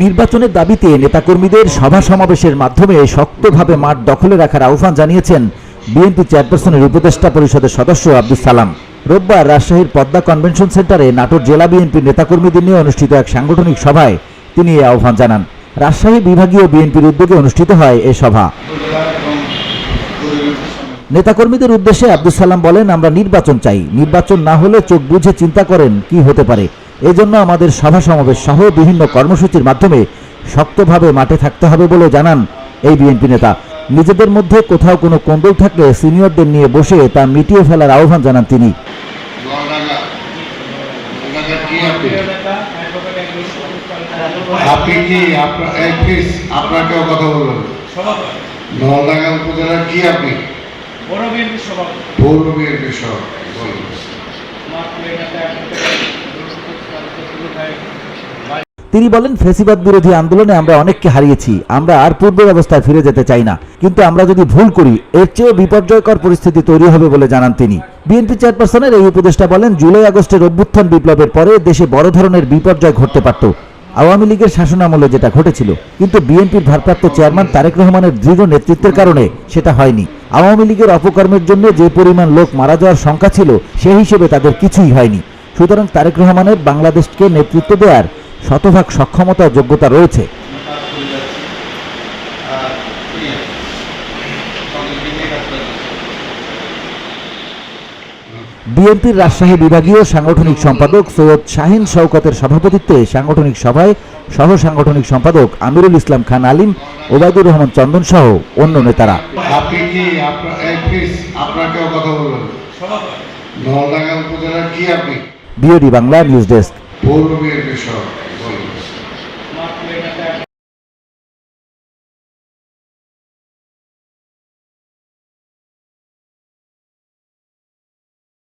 নির্বাচনের দাবিতে নেতাকর্মীদের সভা সমাবেশের মাধ্যমে শক্তভাবে মাঠ দখলে রাখার আহ্বান জানিয়েছেন বিএনপি চেয়ারপারসনের উপদেষ্টা পরিষদের সদস্য আব্দুল সালাম। রোববার রাজশাহীর পদ্মা কনভেনশন সেন্টারে নাটোর জেলা বিএনপির নেতাকর্মীদের নিয়ে অনুষ্ঠিত এক সাংগঠনিক সভায় তিনি এই আহ্বান জানান। রাজশাহী বিভাগীয় বিএনপির উদ্যোগে অনুষ্ঠিত হয় এ সভা। নেতাকর্মীদের উদ্দেশ্যে আব্দুল সালাম বলেন, আমরা নির্বাচন চাই। নির্বাচন না হলে চোখ বুঝে চিন্তা করেন কি হতে পারে। এজন্য আমাদের সভা সমাবেশ সহ বিভিন্ন কর্মসূচির মাধ্যমে শক্তভাবে মাঠে থাকতে হবে বলে জানান এই বিএনপি নেতা। নিজেদের মধ্যে কোথাও কোনো কোন্দল থাকলে সিনিয়রদের নিয়ে বসে তা মিটিয়ে ফেলার আহ্বান জানান তিনি। আপনি কি আপনাকেও কথা বলবেন। নলডাঙ্গা উপজেলার কি আপনি? সভাপতি। পৌর বলুন আমার প্রিয় নেতা তিনি বলেন, ফেসিবাদ বিরোধী আন্দোলনে আমরা অনেককে হারিয়েছি, আমরা আর পূর্বের অবস্থায় ফিরে যেতে চাই না। কিন্তু আমরা যদি ভুল করি, এর চেয়েও বিপর্যয়কর পরিস্থিতি তৈরি হবে বলে জানান তিনি। বিএনপি চেয়ারপারসনের এই উপদেষ্টা বলেন, জুলাই আগস্টের অভ্যুত্থান বিপ্লবের পরে দেশে বড় ধরনের বিপর্যয় ঘটতে পারত। আওয়ামী লীগের শাসনামলে যেটা ঘটেছিল, কিন্তু বিএনপির ভারপ্রাপ্ত চেয়ারম্যান তারেক রহমানের দৃঢ় নেতৃত্বের কারণে সেটা হয়নি। আওয়ামী লীগের অপকর্মের জন্য যে পরিমাণ লোক মারা যাওয়ার সংখ্যা ছিল, সেই হিসেবে তাদের কিছুই হয়নি। সুতরাং তারেক রহমানের বাংলাদেশকে নেতৃত্ব দেওয়ার শতভাগ সক্ষমতা যোগ্যতা রয়েছে। বিএনপির রাজশাহী বিভাগীয় সাংগঠনিক সম্পাদক সৈয়দ শাহিন শওকতের সভাপতিত্বে সাংগঠনিক সভায় সহ সাংগঠনিক সম্পাদক আমিরুল ইসলাম খান আলিম ওবায়দুর রহমান চন্দন সহ অন্য নেতারা। আপনাকেও কথা বলবেন কি আপনি? বিওডি বাংলা নিউজ ডেস্ক সহ